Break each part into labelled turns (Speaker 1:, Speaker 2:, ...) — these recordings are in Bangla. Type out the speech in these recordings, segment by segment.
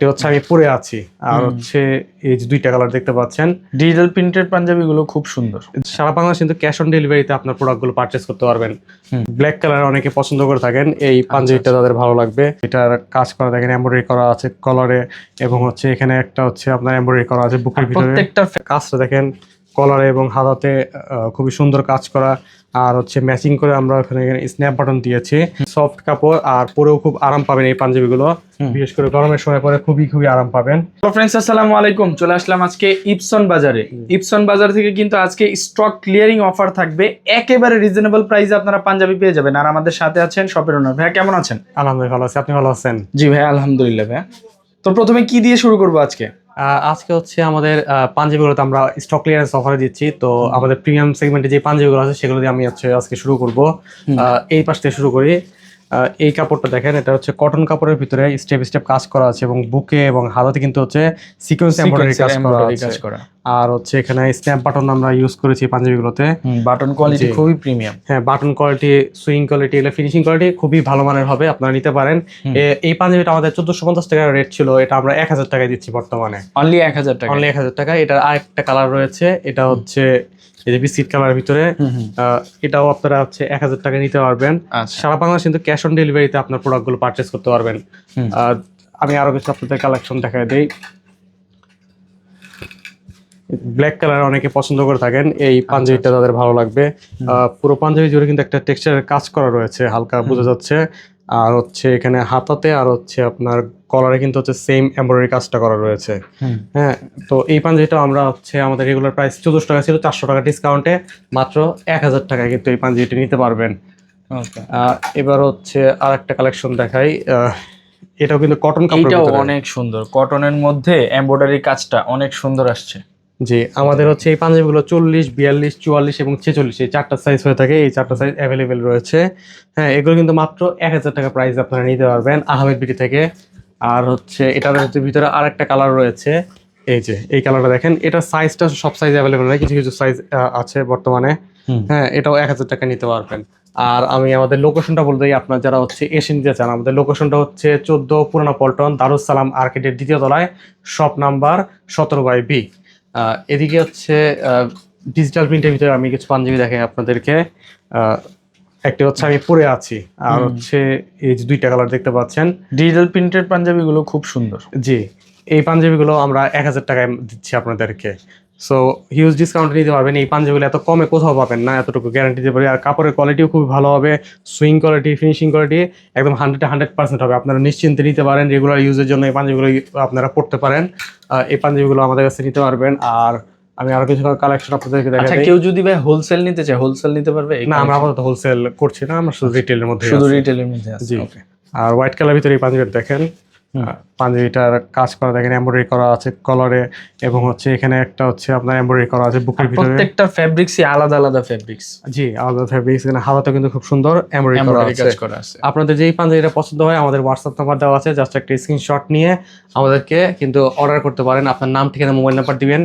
Speaker 1: একটি হচ্ছে আমি পরে আছি। আর হচ্ছে এই যে দুইটা কালার দেখতে পাচ্ছেন।
Speaker 2: ডিজিটাল প্রিন্টেড পাঞ্জাবি গুলো খুব সুন্দর।
Speaker 1: সারা বাংলাদেশ কিন্তু ক্যাশ অন ডেলিভারিতে আপনার প্রোডাক্টগুলো পারচেস করতে পারবেন। ব্ল্যাক কালার অনেকে পছন্দ করে থাকেন। এই পাঞ্জাবিটা তাদের ভালো লাগবে। এটার কাজ করা দেখেন এমব্রয়ডারি করা আছে কলারে এবং হচ্ছে এখানে একটা হচ্ছে আপনার এমব্রয়ডারি করা আছে বুকের ভিতরে।
Speaker 2: প্রত্যেকটা
Speaker 1: কাজটা দেখেন কলারে এবং হাতাতে খুবই সুন্দর কাজ করা। আর হচ্ছে ম্যাচিং করে আমরা ওখানে স্ন্যাপ বাটন দিয়েছি। সফট কাপড় আর পরেও খুব আরাম পাবেন এই পাঞ্জাবিগুলো। বিশেষ করে গরমের সময় পরে খুবই খুবই আরাম পাবেন।
Speaker 2: ফ্রেন্ডস আসসালামু আলাইকুম। চলে আসলাম আজকে ইপসন বাজারে। ইপসন বাজার থেকে কিন্তু আজকে স্টক ক্লিয়ারিং অফার থাকবে। একেবারে রিজনেবল প্রাইসে আপনারা পাঞ্জাবি পেয়ে যাবেন। আর আমাদের সাথে আছেন শপের ওনার ভাইয়া কেমন আছেন?
Speaker 1: আলহামদুলিল্লাহ ভালো আছি। আপনি ভালো আছেন?
Speaker 2: জি ভাইয়া আলহামদুলিল্লাহ ভাইয়া। তো প্রথমে কি দিয়ে শুরু করব আজকে?
Speaker 1: আজকে হচ্ছে আমাদের আহ, পাঞ্জাবিগুলোতে আমরা স্টক ক্লিয়ারেন্স অফারে দিচ্ছি। তো আমাদের প্রিমিয়াম সেগমেন্টে যে পাঞ্জাবিগুলো আছে সেগুলো দিয়ে আমি হচ্ছে আজকে শুরু করব। আহ, এই পাশ থেকে শুরু করি। এই কাপড়টা দেখেন এটা হচ্ছে কটন কাপড়ের ভিতরে স্টেপ স্টেপ কাজ করা আছে এবং বুকে এবং হাতাতে কিন্তু হচ্ছে সিকোয়েন্স এমব্রয়ডারি কাজ করা আছে। আর হচ্ছে এখানে স্ট্যাম্প বাটন আমরা ইউজ করেছি পাঞ্জাবিগুলোতে।
Speaker 2: বাটন কোয়ালিটি খুবই প্রিমিয়াম
Speaker 1: হ্যাঁ বাটন কোয়ালিটি সুইং কোয়ালিটি এগুলো ফিনিশিং কোয়ালিটি খুবই ভালো মানের হবে আপনারা নিতে পারেন। এই পাঞ্জাবিটা আমাদের চোদ্দশো পঞ্চাশ টাকার রেট ছিল এটা আমরা এক হাজার টাকায় দিচ্ছি বর্তমানে।
Speaker 2: অনলি এক হাজার টাকা
Speaker 1: অনলি এক হাজার টাকা এটার আরেকটা কালার রয়েছে এটা হচ্ছে এই যে বিস্কিট কালার ভিতরে এটাও আপনারা হচ্ছে এক হাজার টাকা নিতে পারবেন।
Speaker 2: আচ্ছা।
Speaker 1: সারা বাংলাদেশ কিন্তু ক্যাশ অন ডেলিভারিতে আপনার প্রোডাক্টগুলো পারচেস করতে পারবেন। আমি আরও কিছু আপনাদের কালেকশন দেখাই দিই। ব্ল্যাক কালার অনেকে পছন্দ করে থাকেন এই
Speaker 2: আচ্ছা,
Speaker 1: পাঞ্জাবিটা তাদের ভালো লাগবে। পুরো পাঞ্জাবি জুড়ে কিন্তু একটা টেক্সচারের কাজ করা রয়েছে হালকা বোঝা যাচ্ছে। আর হচ্ছে এখানে হাতাতে আর হচ্ছে আপনার কলারে কিন্তু হচ্ছে সেম এমব্রয়ডারি কাজটা করা রয়েছে। হ্যাঁ তো এই পাঞ্জাবিটা আমরা হচ্ছে আমাদের রেগুলার প্রাইস চোদ্দশো টাকা ছিল চারশো টাকা ডিসকাউন্টে মাত্র এক হাজার টাকায় কিন্তু এই পাঞ্জাবিটি নিতে পারবেন। এবার হচ্ছে আর একটা কালেকশন দেখাই এটাও কিন্তু কটন ভিতরে।
Speaker 2: অনেক সুন্দর। কটনের মধ্যে এমব্রয়ডারি কাজটা অনেক সুন্দর আসছে।
Speaker 1: জি আমাদের হচ্ছে এই পাঞ্জাবিগুলো চল্লিশ বিয়াল্লিশ চুয়াল্লিশ এবং ছেচল্লিশ এই চারটা সাইজ হয়ে থাকে এই চারটা সাইজ অ্যাভেলেবেল রয়েছে। হ্যাঁ এগুলো কিন্তু মাত্র এক হাজার টাকা প্রাইস আপনারা নিতে পারবেন আহমেদ বিটি থেকে। আর হচ্ছে এটার হচ্ছে ভিতরে আর একটা কালার রয়েছে। এই যে এই কালারটা দেখেন এটা সাইজটা সব সাইজ অ্যাভেলেবেল নয় কিছু কিছু সাইজ আছে বর্তমানে। হ্যাঁ এটাও এক হাজার টাকা নিতে পারবেন। আর আমি আমাদের লোকেশনটা বলতে আপনার যারা হচ্ছে এসে নিতে চান আমাদের লোকেশনটা হচ্ছে চোদ্দ পুরানো পল্টন দারুসালাম আর্কেটের দ্বিতীয় তলায় শপ নাম্বার সতেরো বাই বি এদিকে হচ্ছে ডিজিটাল প্রিন্টের ভিতরে আমি কিছু পাঞ্জাবি দেখাই আপনাদেরকে। আহ, একটি হচ্ছে আমি পরে আছি। আর হচ্ছে এই যে দুইটা কালার দেখতে পাচ্ছেন।
Speaker 2: ডিজিটাল প্রিন্টেড পাঞ্জাবিগুলো খুব সুন্দর।
Speaker 1: জি এই পাঞ্জাবিগুলো আমরা এক হাজার টাকায় দিচ্ছি আপনাদেরকে। সো হিউজ ডিসকাউন্ট নিতে পারবেন। এই পাঞ্জাবিগুলো এত কমে কোথাও পাবেন না এতটুকু গ্যারান্টি দিতে পারি। আর কাপড়ের কোয়ালিটিও খুব ভালো হবে। সুইং কোয়ালিটি ফিনিশিং কোয়ালিটি একদম হান্ড্রেড হান্ড্রেড পার্সেন্ট হবে। আপনারা নিশ্চিন্তে নিতে পারেন। রেগুলার ইউজের জন্য এই পাঞ্জাবিগুলো আপনারা পড়তে পারেন। এই পাঞ্জাবিগুলো আমাদের কাছে নিতে পারবেন। আর আমি আরও কিছু কালেকশন আপনাদেরকে দেখাই আচ্ছা
Speaker 2: কেউ যদি ভাই হোলসেল নিতে চায় হোলসেল নিতে পারবে?
Speaker 1: না আমরা আপাতত হোলসেল করছি না আমরা শুধু রিটেলের মধ্যে
Speaker 2: শুধু। রিটেলের মধ্যে আছে
Speaker 1: জি।
Speaker 2: ওকে
Speaker 1: আর হোয়াইট কালার ভিতরে এই পাঞ্জাবিটা দেখেন। পাঞ্জাবিটার কাজ করা দেখেন এমব্রয়ডারি করা আছে কলারে এবং হচ্ছে এখানে একটা হচ্ছে আপনার এমব্রয়ডারি করা আছে বুকের ভিতরে।
Speaker 2: প্রত্যেকটা ফ্যাব্রিক্সই আলাদা আলাদা ফ্যাব্রিক্স
Speaker 1: জি আলাদা ফেব্রিক্স এখানে হাতাতে কিন্তু খুব সুন্দর এমব্রয়ডারি করা আছে। আপনাদের যেই পাঞ্জাবিটা পছন্দ হয় আমাদের হোয়াটসঅ্যাপ নাম্বার দেওয়া আছে জাস্ট একটা স্ক্রিনশট নিয়ে আমাদেরকে কিন্তু অর্ডার করতে পারেন। আপনার নাম ঠিকানা মোবাইল নাম্বার দিবেন।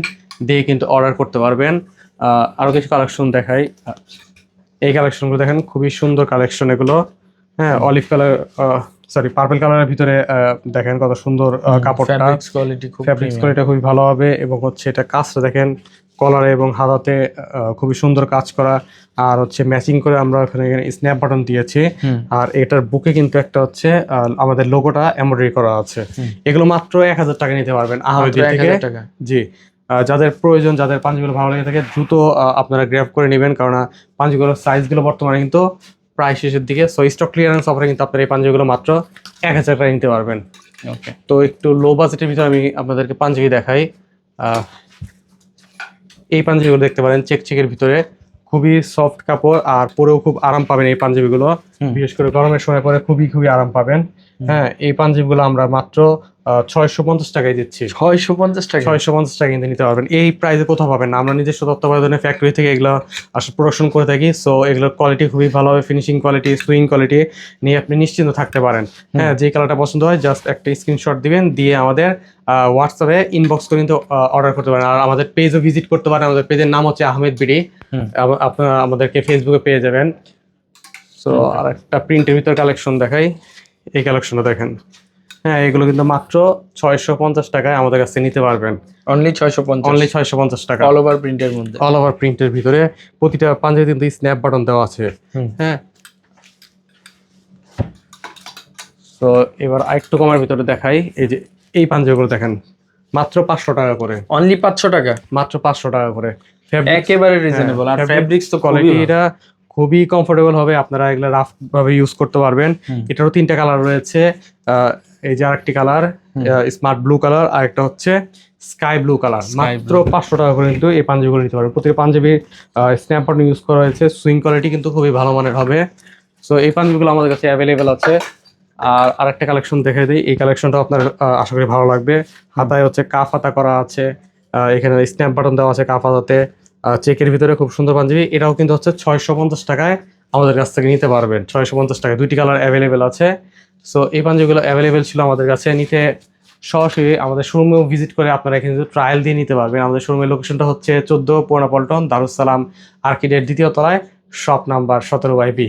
Speaker 1: দিয়ে কিন্তু অর্ডার করতে পারবেন। আহ, আরও কিছু কালেকশন দেখাই। এই কালেকশনগুলো দেখেন খুবই সুন্দর কালেকশন এগুলো। হ্যাঁ অলিভ কালার সরি পার্পল কালারের ভিতরে দেখেন কত সুন্দর কাপড়টা।
Speaker 2: ফ্যাব্রিক্স কোয়ালিটি খুব
Speaker 1: ফ্যাব্রিক্স। কোয়ালিটি খুবই ভালো হবে এবং হচ্ছে এটা কাজটা দেখেন কলারে এবং হাতাতে খুবই সুন্দর কাজ করা। আর হচ্ছে ম্যাচিং করে আমরা ওখানে স্ন্যাপ বাটন দিয়েছি। আর এটার বুকে কিন্তু একটা হচ্ছে আমাদের লোগোটা এমব্রয়ডারি করা আছে। এগুলো মাত্র এক হাজার টাকা নিতে পারবেন আহমেদ থেকে।
Speaker 2: 1000 টাকা।
Speaker 1: জি। যাদের প্রয়োজন যাদের পাঞ্জিগুলো ভালো লেগে থাকে দ্রুত আপনারা গ্র্যাব করে নেবেন। কারণ পাঞ্জিগুলোর সাইজগুলো বর্তমানে কিন্তু প্রায় শেষের দিকে। সো স্টক ক্লিয়ারেন্স অফারে কিন্তু আপনারা এই পাঞ্জাবিগুলো মাত্র এক হাজার টাকা নিতে পারবেন।
Speaker 2: ওকে
Speaker 1: তো একটু লো বাজেটের ভিতরে আমি আপনাদেরকে পাঞ্জাবি দেখাই। আহ, এই পাঞ্জাবিগুলো দেখতে পারেন চেক চেকের ভিতরে। খুবই সফট কাপড় আর পরেও খুব আরাম পাবেন এই পাঞ্জাবিগুলো। বিশেষ করে গরমের সময় পরে খুবই খুবই আরাম পাবেন। হ্যাঁ এই পাঞ্জাবিগুলো আমরা মাত্র ছয়শো পঞ্চাশ টাকায় দিচ্ছি।
Speaker 2: ছয়শো পঞ্চাশ টাকা?
Speaker 1: ছয়শো পঞ্চাশ টাকা কিন্তু নিতে পারবেন। এই প্রাইসে কোথাও পাবেন না। আমরা নিজস্ব তত্ত্বাবধানে ফ্যাক্টরি থেকে এগুলো আসলে প্রোডাকশন করে থাকি। সো এগুলোর কোয়ালিটি খুবই ভালো হবে। ফিনিশিং কোয়ালিটি সুইং কোয়ালিটি নিয়ে আপনি নিশ্চিন্ত থাকতে পারেন। হ্যাঁ যে কালারটা পছন্দ হয় জাস্ট একটা স্ক্রিনশট দিবেন দিয়ে আমাদের হোয়াটসঅ্যাপে ইনবক্স করে কিন্তু অর্ডার করতে পারেন। আর আমাদের পেজও ভিজিট করতে পারেন। আমাদের পেজের নাম হচ্ছে আহমেদ বিডি। আপনারা আমাদেরকে ফেসবুকে পেয়ে যাবেন। সো আর একটা প্রিন্টের ভিতর কালেকশন দেখাই। এই কালেকশনটা দেখেন। হ্যাঁ এগুলো কিন্তু মাত্র ছয়শো পঞ্চাশ টাকায় আমাদের কাছে নিতে পারবেন।
Speaker 2: অনলি ছয়শো পঞ্চাশ।
Speaker 1: অনলি ছয়শো পঞ্চাশ টাকা।
Speaker 2: অল ওভার প্রিন্টের মধ্যে।
Speaker 1: অল ওভার প্রিন্টের ভিতরে প্রতিটা পাঞ্জাবি কিন্তু স্ন্যাপ বাটন দেওয়া আছে। হ্যাঁ। তো এবার আরেকটু কমার ভিতরে দেখাই। এই যে এই পাঞ্জাবিগুলো দেখেন মাত্র পাঁচশো টাকা করে।
Speaker 2: অনলি পাঁচশো টাকা?
Speaker 1: মাত্র পাঁচশো টাকা করে।
Speaker 2: একেবারে রিজনেবল আর
Speaker 1: fabric
Speaker 2: ফ্যাব্রিক্স তো
Speaker 1: কোয়ালিটি এটা খুবই কমফোর্টেবল হবে। আপনারা এগুলো রাফ ভাবে ইউজ করতে পারবেন। এটারও তিনটা কালার রয়েছে। আহ, এই যে আরেকটি কালার স্মার্ট ব্লু কালার আর একটা হচ্ছে স্কাই ব্লু কালার মাত্র পাঁচশো টাকা করে কিন্তু এই পাঞ্জাবিগুলো নিতে পারবেন প্রতিটা পাঞ্জাবি স্ন্যাপ ইউজ করা হয়েছে। সুইং কোয়ালিটি কিন্তু খুবই ভালো মানের হবে। সো এই পাঞ্জাবিগুলো আমাদের কাছে অ্যাভেলেবেল আছে। আর আরেকটা কালেকশন দেখে দিই। এই কালেকশনটা আপনার আশা করি ভালো লাগবে। হাতায় হচ্ছে কাফ হাতা করা আছে। এখানে স্ন্যাপ বাটন দেওয়া আছে কাফ হাতাতে চেকের ভিতরে খুব সুন্দর পাঞ্জাবি। এটাও কিন্তু হচ্ছে ছয়শো পঞ্চাশ টাকায় আমাদের কাছ থেকে নিতে পারবেন। ছয়শো পঞ্চাশ টাকায়। দুইটি কালার অ্যাভেলেবেল আছে। সো এই পাঞ্জাবিগুলো অ্যাভেলেবেল ছিল আমাদের কাছে। নিতে সরাসরি আমাদের শোরুমেও ভিজিট করে আপনারা কিন্তু ট্রায়াল দিয়ে নিতে পারবেন। আমাদের শোরুমের লোকেশনটা হচ্ছে চোদ্দ পুরোনা পল্টন দারুসালাম আর্কিডের দ্বিতীয় তলায় শপ নাম্বার সতেরো বি